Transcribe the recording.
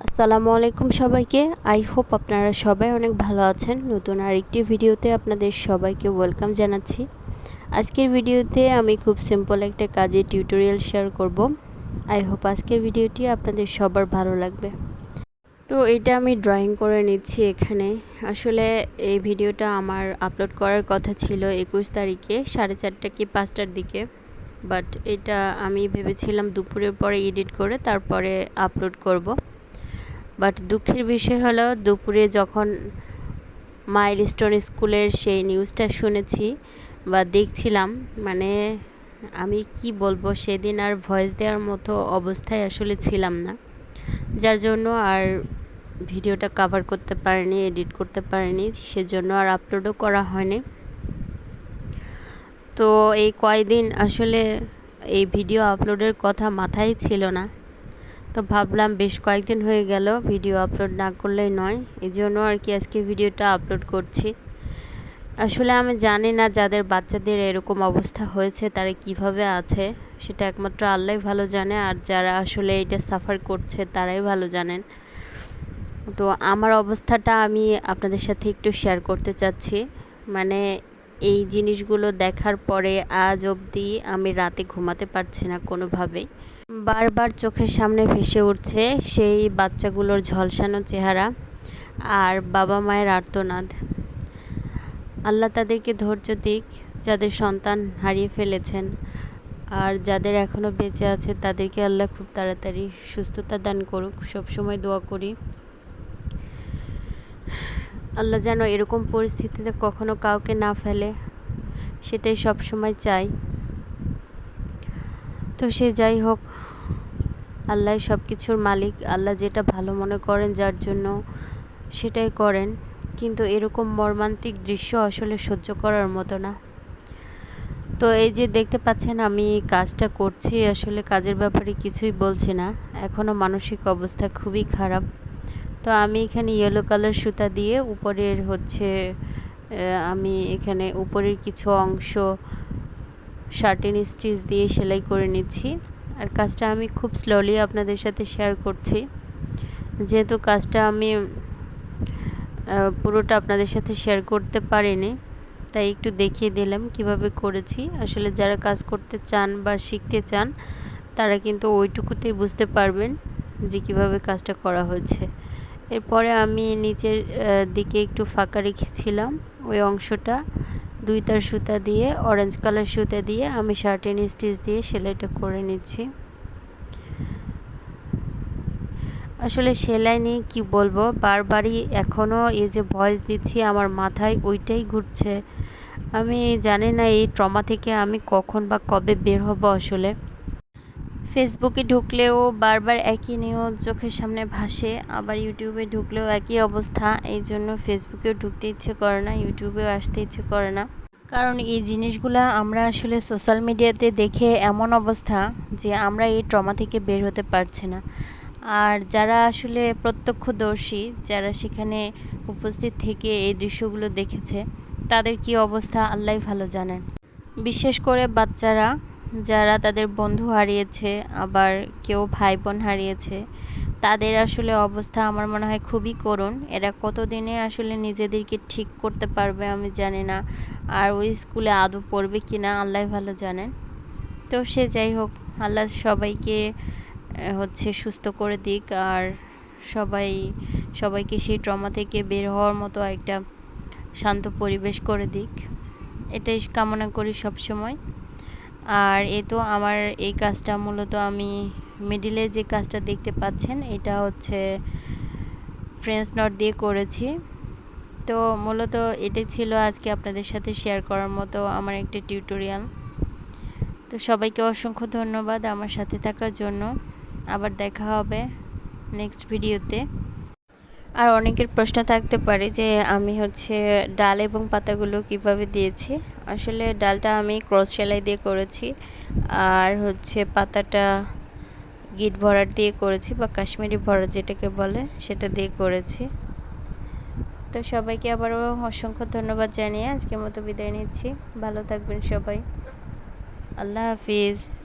আসসালামু আলাইকুম সবাইকে। আই হোপ আপনারা সবাই অনেক ভালো আছেন। নতুন আরেকটি ভিডিওতে আপনাদের সবাইকে ওয়েলকাম জানাচ্ছি। আজকের ভিডিওতে আমি খুব সিম্পল একটা কাজের টিউটোরিয়াল শেয়ার করব। আই হোপ আজকের ভিডিওটি আপনাদের সবার ভালো লাগবে। তো এটা আমি ড্রয়িং করে নিচ্ছি এখানে। আসলে এই ভিডিওটা আমার আপলোড করার কথা ছিল একুশ তারিখে, সাড়ে চারটা কি পাঁচটার দিকে। বাট এটা আমি ভেবেছিলাম দুপুরের পরে এডিট করে তারপরে আপলোড করব। বাট দুঃখের বিষয় হলো দুপুরে যখন মাইলস্টোন স্কুলের সেই নিউজটা শুনেছি বা দেখছিলাম মানে আমি কি বলব, সেদিন আর ভয়েস দেওয়ার মতো অবস্থায় আসলে ছিলাম না। যার জন্য আর ভিডিওটা কাভার করতে পারিনি এডিট করতে পারিনি, সেজন্য আর আপলোডও করা হয়নি। তো এই কয়দিন আসলে এই ভিডিও আপলোডের কথা মাথায় ছিল না। তো ভাবলাম বেশ কয়েকদিন হয়ে গেল ভিডিও আপলোড না করলেই নয় এই জন্য আর কি আজকে ভিডিওটা আপলোড করছি। আসলে আমি জানি না যাদের বাচ্চাদের এরকম অবস্থা হয়েছে, তারা কীভাবে আছে, সেটা একমাত্র আল্লাহ ভালো জানে, আর যারা আসলে এটা সাফার করছে তারাই ভালো জানেন। তো আমার অবস্থাটা আমি আপনাদের সাথে একটু শেয়ার করতে চাচ্ছি। মানে এই জিনিসগুলো দেখার পরে আজ অবধি আমি রাতে ঘুমাতে পারছি না কোনোভাবেই। বারবার চোখের সামনে ভেসে উঠছে সেই বাচ্চাগুলোর ঝলসানো চেহারা আর বাবা মায়ের আর্তনাদ। আল্লাহ তাদেরকে ধৈর্য দিক, যাদের সন্তান হারিয়ে ফেলেছেন আর যাদের এখনও বেঁচে আছে তাদেরকে আল্লাহ খুব তাড়াতাড়ি সুস্থতা দান করুক। সবসময় দোয়া করি। আল্লাহ যেন এরকম পরিস্থিতিতে কখনো কাউকে না ফেলে, সেটাই সব সময় চাই। তো সে যাই হোক, আল্লাহ সব কিছুর মালিক, আল্লাহ যেটা ভালো মনে করেন যার জন্য সেটাই করেন, কিন্তু এরকম মর্মান্তিক দৃশ্য আসলে সহ্য করার মতো না। তো এই যে দেখতে পাচ্ছেন, আমি কাজটা করছি, আসলে কাজের ব্যাপারে কিছুই বলছি না। এখনও মানসিক অবস্থা খুবই খারাপ। তো আমি এখানে ইয়েলো কালার সুতা দিয়ে উপরের হচ্ছে আমি এখানে উপরের কিছু অংশ শার্টিন স্টিচ দিয়ে সেলাই করে নিচ্ছি। আর কাজটা আমি খুব স্লোলি আপনাদের সাথে শেয়ার করছি। যেহেতু কাজটা আমি পুরোটা আপনাদের সাথে শেয়ার করতে পারিনি, তাই একটু দেখিয়ে দিলাম কীভাবে করেছি। আসলে যারা কাজ করতে চান বা শিখতে চান, তারা কিন্তু ওইটুকুতেই বুঝতে পারবেন যে কীভাবে কাজটা করা হয়েছে। এরপরে আমি নিচের দিকে একটু ফাঁকা রেখেছিলাম। ওই অংশটা দুই তার সুতা দিয়ে অরেঞ্জ কালার সুতা দিয়ে আমি শার্টেন স্টিচ দিয়ে সেলাইটা করে নিচ্ছি। আসলে সেলাই নিয়ে কী বলব? বারবারই এখনও এই যে ভয়েস দিচ্ছি, আমার মাথায় ওইটাই ঘুরছে। আমি জানি না এই ট্রমা থেকে আমি কখন বা কবে বের হব আসলে। ফেসবুকে ঢুকলেও বারবার একই নিউজ চোখের সামনে ভাসে, আবার ইউটিউবে ঢুকলেও একই অবস্থা। এই জন্য ফেসবুকেও ঢুকতে ইচ্ছে করে না, ইউটিউবেও আসতে ইচ্ছে করে না। কারণ এই জিনিসগুলো আমরা আসলে সোশ্যাল মিডিয়াতে দেখে এমন অবস্থা যে আমরা এই ট্রমা থেকে বের হতে পারছি না। আর যারা আসলে প্রত্যক্ষদর্শী, যারা সেখানে উপস্থিত থেকে এই দৃশ্যগুলো দেখেছে, তাদের কি অবস্থা? আল্লাহ ভালো জানেন। বিশেষ করে বাচ্চারা যারা তাদের বন্ধু হারিয়েছে, আবার কেউ ভাই বোন হারিয়েছে, তাদের আসলে অবস্থা আমার মনে হয় খুবই করুণ। এরা কতদিনে আসলে নিজেদেরকে ঠিক করতে পারবে আমি জানি না। আর ওই স্কুলে আদৌ পড়বে কি না আল্লাহ ভালো জানেন। তো সে যাই হোক, আল্লাহ সবাইকে হচ্ছে সুস্থ করে দিক। আর সবাই, সবাইকে সেই ট্রমা থেকে বের হওয়ার মতো একটা শান্ত পরিবেশ করে দিক। এটাই কামনা করি সব সময়। আর এ তো আমার এই কাজটা মূলত আমি মিডিলে যে কাজটা দেখতে পাচ্ছেন, এটা হচ্ছে ফ্রেঞ্চ নট দিয়ে করেছি। তো মূলত এটাই ছিল আজকে আপনাদের সাথে শেয়ার করার মতো আমার একটা টিউটোরিয়াল তো সবাইকে অসংখ্য ধন্যবাদ আমার সাথে থাকার জন্য। আবার দেখা হবে নেক্সট ভিডিওতে আর অনেকের প্রশ্ন থাকতে পারে যে আমি হচ্ছে ডাল এবং পাতাগুলো কীভাবে দিয়েছি। আসলে ডালটা আমি ক্রস সেলাই দিয়ে করেছি আর হচ্ছে পাতাটা গিট ভরাট দিয়ে করেছি বা কাশ্মীরি ভরাট যেটাকে বলে সেটা দিয়ে করেছি। তো সবাইকে আবারও অসংখ্য ধন্যবাদ জানিয়ে আজকের মতো বিদায় নিচ্ছি। ভালো থাকবেন সবাই। আল্লাহ হাফিজ।